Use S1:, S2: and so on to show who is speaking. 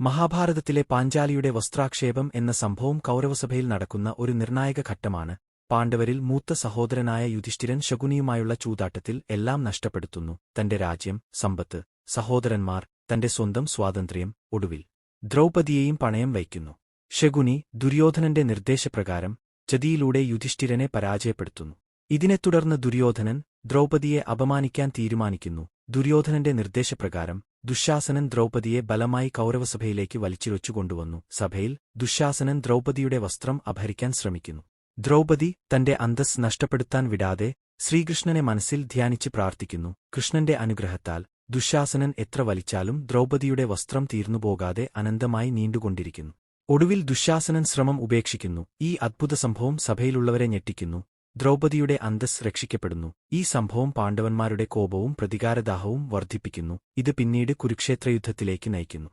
S1: മഹാഭാരതത്തിലെ പാഞ്ചാലിയുടെ വസ്ത്രാക്ഷേപം എന്ന സംഭവം കൗരവസഭയിൽ നടക്കുന്ന ഒരു നിർണായക ഘട്ടമാണ്. പാണ്ഡവരിൽ മൂത്ത സഹോദരനായ യുധിഷ്ഠിരൻ ശകുനിയുമായുള്ള ചൂതാട്ടത്തിൽ എല്ലാം നഷ്ടപ്പെടുത്തുന്നു. തന്റെ രാജ്യം സമ്പത്ത് സഹോദരന്മാർ തന്റെ സ്വന്തം സ്വാതന്ത്ര്യം ഒടുവിൽ ദ്രൗപദിയെയും പണയം വയ്ക്കുന്നു. ശകുനി ദുര്യോധനന്റെ നിർദ്ദേശപ്രകാരം ചതിയിലൂടെ യുധിഷ്ഠിരനെ പരാജയപ്പെടുത്തുന്നു. ഇതിനെ തുടർന്ന് ദുര്യോധനൻ ദ്രൗപദിയെ അപമാനിക്കാൻ തീരുമാനിക്കുന്നു. ദുര്യോധനന്റെ നിർദ്ദേശപ്രകാരം ദുശാസനൻ ദ്രൗപദിയെ ബലമായി കൗരവസഭയിലേക്ക് വലിച്ചിഴച്ചു കൊണ്ടുവന്നു സഭയിൽ ദുശാസനൻ ദ്രൗപദിയുടെ വസ്ത്രം അപഹരിക്കാൻ ശ്രമിക്കുന്നു. ദ്രൗപദി തന്റെ അന്തസ് നഷ്ടപ്പെടുത്താൻ വിടാതെ ശ്രീകൃഷ്ണനെ മനസ്സിൽ ധ്യാനിച്ച് പ്രാർത്ഥിക്കുന്നു. കൃഷ്ണന്റെ അനുഗ്രഹത്താൽ ദുശാസനൻ എത്ര വലിച്ചാലും ദ്രൗപദിയുടെ വസ്ത്രം തീർന്നുപോകാതെ അനന്തമായി നീണ്ടുകൊണ്ടിരിക്കുന്നു. ഒടുവിൽ ദുശാസനൻ ശ്രമം ഉപേക്ഷിക്കുന്നു. ഈ അദ്ഭുത സംഭവം സഭയിലുള്ളവരെ ഞെട്ടിക്കുന്നു. ദ്രൗപദിയുടെ അന്തസ് രക്ഷിക്കപ്പെടുന്നു. ഈ സംഭവം പാണ്ഡവന്മാരുടെ കോപവും പ്രതികാരദാഹവും വർദ്ധിപ്പിക്കുന്നു. ഇത് പിന്നീട് കുരുക്ഷേത്രയുദ്ധത്തിലേക്ക് നയിക്കുന്നു.